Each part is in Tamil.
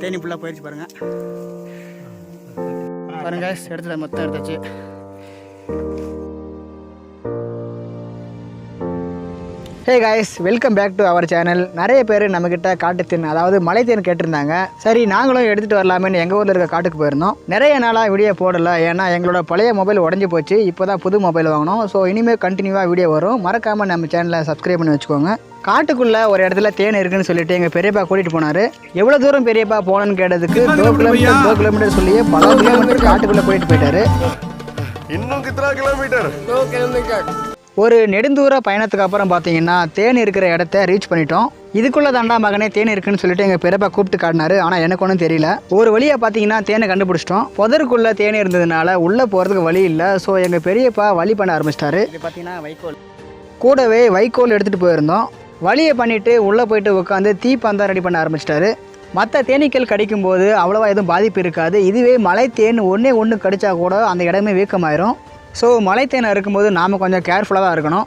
தேனி ஃபுல்லாக போயிடுச்சு பாருங்கள் பாருங்க. எடுத்துல மொத்தம் எடுத்தாச்சு. Hey guys welcome back to our channel நிறைய பேர் நம்மக்கிட்ட காட்டுத்தேன் அதாவது மலைத்தேன் கேட்டிருந்தாங்க. சரி நாங்களும் எடுத்துகிட்டு வரலாமேன்னு எங்கள் ஊரில் இருக்க காட்டுக்கு போயிருந்தோம். நிறைய நாளாக வீடியோ போடல ஏன்னா எங்களோட பழைய மொபைல் உடஞ்சி போச்சு. இப்போ தான் புது மொபைல் வாங்கினோம் ஸோ இனிமேல் கண்டினியூவாக வீடியோ வரும். மறக்காமல் நம்ம சேனலை சப்ஸ்கிரைப் பண்ணி வச்சுக்கோங்க. காட்டுக்குள்ளே ஒரு இடத்துல தேன் இருக்குன்னு சொல்லிட்டு எங்கள் பெரியப்பா கூட்டிகிட்டு போனார். எவ்வளோ தூரம் பெரியப்பா போகணுன்னு கேட்டதுக்கு கிலோமீட்டர் தோ கிலோமீட்டர் சொல்லியே பல கிலோமீட்டர் காட்டுக்குள்ளே கூட்டிகிட்டு போயிட்டாரு. இன்னும் கித்தனா கிலோமீட்டர் ஒரு நெடுந்தூர பயணத்துக்கு அப்புறம் பார்த்தீங்கன்னா தேன் இருக்கிற இடத்த ரீச் பண்ணிட்டோம். இதுக்குள்ள தாண்டா மகனே தேன் இருக்குன்னு சொல்லிட்டு எங்கள் பெரியப்பா கூப்பிட்டு காட்டினாரு. ஆனால் எனக்கு ஒன்றும் தெரியல. ஒரு வழியாக பார்த்தீங்கன்னா தேனை கண்டுபிடிச்சிட்டோம். புதருக்குள்ள தேன் இருந்ததுனால உள்ளே போகிறதுக்கு வழி இல்லை. ஸோ எங்கள் பெரியப்பா வழி பண்ண ஆரம்பிச்சிட்டாரு. இது பார்த்தீங்கன்னா வைக்கோல். கூடவே வைக்கோல் எடுத்துகிட்டு போயிருந்தோம். வழியை பண்ணிவிட்டு உள்ளே போயிட்டு உட்காந்து தீப்பந்தம் ரெடி பண்ண ஆரம்பிச்சிட்டாரு. மற்ற தேனீக்கள் கடிக்கும்போது அவ்வளோவா எதுவும் பாதிப்பு இருக்காது. இதுவே மலை தேன் ஒன்றே ஒன்று கடிச்சா கூட அந்த இடமே வீக்கமாயிரும். ஸோ மலை தேனை அறுக்கும்போது நாம் கொஞ்சம் கேர்ஃபுல்லாக தான் இருக்கணும்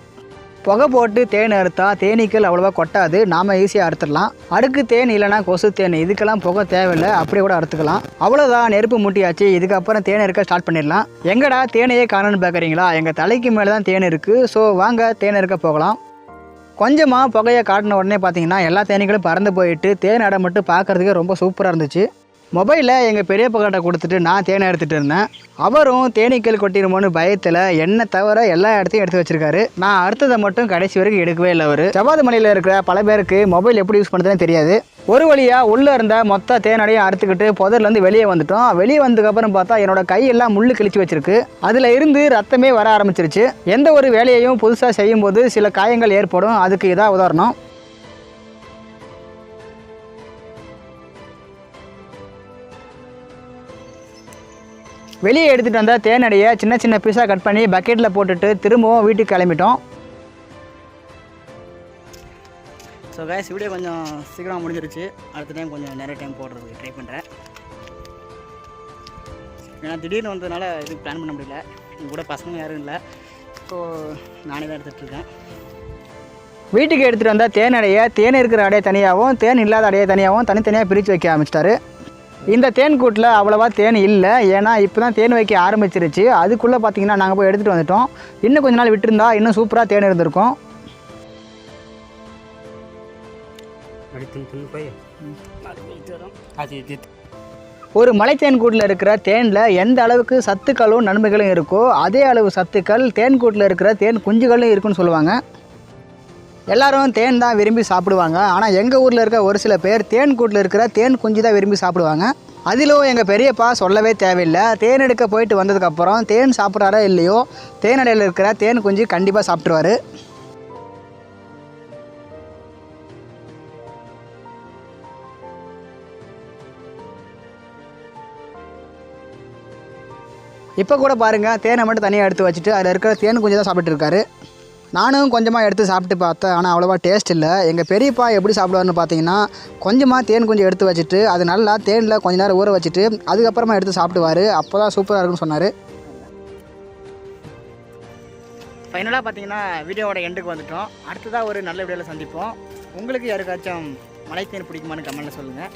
புகை போட்டு தேன் அறுத்தா தேனீக்கள் அவ்வளோவா கொட்டாது. நாம் ஈஸியாக அறுத்துடலாம். அடுக்கு தேன் இல்லைனா கொசு தேன். இதுக்கெல்லாம் புகை தேவையில்லை. அப்படியே கூட அறுத்துக்கலாம். அவ்வளோதான் நெருப்பு முட்டியாச்சு. இதுக்கப்புறம் தேன் இருக்க ஸ்டார்ட் பண்ணிடலாம். எங்கடா தேனையே காணணும்னு பார்க்குறீங்களா எங்கள் தலைக்கு மேலே தான் தேன் இருக்குது ஸோ வாங்க தேன் இருக்க போகலாம். கொஞ்சமாக புகையை காட்டின உடனே பார்த்தீங்கன்னா எல்லா தேனீக்களும் பறந்து போயிட்டு தேன் அடை மட்டும் பார்க்குறதுக்கே ரொம்ப சூப்பராக இருந்துச்சு. மொபைலில் எங்கள் பெரியப்பாக்கிட்ட கொடுத்துட்டு நான் தேனை எடுத்துகிட்டு இருந்தேன். அவரும் தேனீக்கள் கொட்டிடுமோன்னு பயத்தில் என்ன தவிர எல்லா இடத்தையும் எடுத்து வச்சிருக்காரு. நான் அடுத்ததை மட்டும் கடைசி வரைக்கும் எடுக்கவே இல்லை அவர். ஜவாது மலையில் இருக்கிற பல பேருக்கு மொபைல் எப்படி யூஸ் பண்ணுறதுன்னு தெரியாது. ஒரு வழியாக உள்ளே இருந்த மொத்த தேனடையும் அறுத்துக்கிட்டு புதர்லேருந்து வெளியே வந்துட்டோம். வெளியே வந்ததுக்கப்புறம் பார்த்தா என்னோட கையெல்லாம் முள்ளு கிழிச்சு வச்சிருக்கு. அதில் இருந்து ரத்தமே வர ஆரம்பிச்சிருச்சு. எந்த ஒரு வேலையையும் புதுசாக செய்யும்போது சில காயங்கள் ஏற்படும். அதுக்கு இதாக உதாரணம். வெளியே எடுத்துகிட்டு வந்த தேனடையை சின்ன சின்ன பீஸாக கட் பண்ணி பக்கெட்டில் போட்டுட்டு திரும்பவும் வீட்டுக்கு கிளம்பிட்டோம். ஸோ கைஸ் வீடியோ கொஞ்சம் சீக்கிரம் முடிஞ்சிருச்சு. அடுத்த டைம் கொஞ்சம் நிறைய டைம் போடுறதுக்கு ட்ரை பண்ணுறேன் ஏன்னா திடீர்னு வந்ததுனால இது பிளான் பண்ண முடியல. என் கூட பசங்க யாரும் இல்லை. ஸோ நானே தான் எடுத்துகிட்டு இருக்கேன். வீட்டுக்கு எடுத்துகிட்டு வந்தால் தேன் அடையை தேன் இருக்கிற அடையை தனியாகவும் தேன் இல்லாத அடையை தனியாகவும் தனித்தனியாக பிரித்து வைக்க ஆரம்பிச்சிட்டாரு. இந்த தேன் கூட்டில் அவ்வளோவா தேன் இல்லை. ஏன்னா இப்போ தான் தேன் வைக்க ஆரம்பிச்சிருச்சு. அதுக்குள்ளே பார்த்தீங்கன்னா நாங்கள் போய் எடுத்துகிட்டு வந்துட்டோம். இன்னும் கொஞ்ச நாள் விட்டுருந்தா இன்னும் சூப்பராக தேன் இருந்திருக்கும். ஒரு மலைத்தேன் கூட்டில் இருக்கிற தேனில் எந்த அளவுக்கு சத்துக்களும் நன்மைகளும் இருக்கோ அதே அளவு சத்துக்கள் தேன் கூட்டில் இருக்கிற தேன் குஞ்சுகளும் இருக்குன்னு சொல்லுவாங்க. எல்லாரும் தேன் தான் விரும்பி சாப்பிடுவாங்க. ஆனால் எங்கள் ஊரில் இருக்க ஒரு சில பேர் தேன் கூட்டில் இருக்கிற தேன் குஞ்சு தான் விரும்பி சாப்பிடுவாங்க. அதிலும் எங்கள் பெரியப்பா சொல்லவே தேவையில்லை. தேன் எடுக்க போயிட்டு வந்ததுக்கப்புறம் தேன் சாப்பிட்றாரோ இல்லையோ தேனடையில் இருக்கிற தேன் குஞ்சு கண்டிப்பாக சாப்பிட்ருவாரு இப்போ கூட பாருங்கள் தேனை மட்டும் தனியாக எடுத்து வச்சுட்டு அதில் இருக்கிற தேன் குஞ்சு தான் சாப்பிட்டுருக்காரு. நானும் கொஞ்சமாக எடுத்து சாப்பிட்டு பார்த்தேன். ஆனால் அவ்வளோவா டேஸ்ட் இல்லை. எங்கள் பெரியப்பா எப்படி சாப்பிடுவாருன்னு பார்த்தீங்கன்னா கொஞ்சமாக தேன் கொஞ்சம் எடுத்து வச்சுட்டு அது நல்லா தேனில் கொஞ்ச நேரம் ஊற வச்சுட்டு அதுக்கப்புறமா எடுத்து சாப்பிடுவார். அப்போ தான் சூப்பராக இருக்குன்னு சொன்னார். ஃபைனலாக பார்த்தீங்கன்னா வீடியோவோட எண்டுக்கு வந்துட்டோம். அடுத்ததாக ஒரு நல்ல வீடியோவில் சந்திப்போம். உங்களுக்கு யாருக்காச்சும் மலைத்தேன் பிடிக்குமான்னு கமெண்ட்டில் சொல்லுங்கள்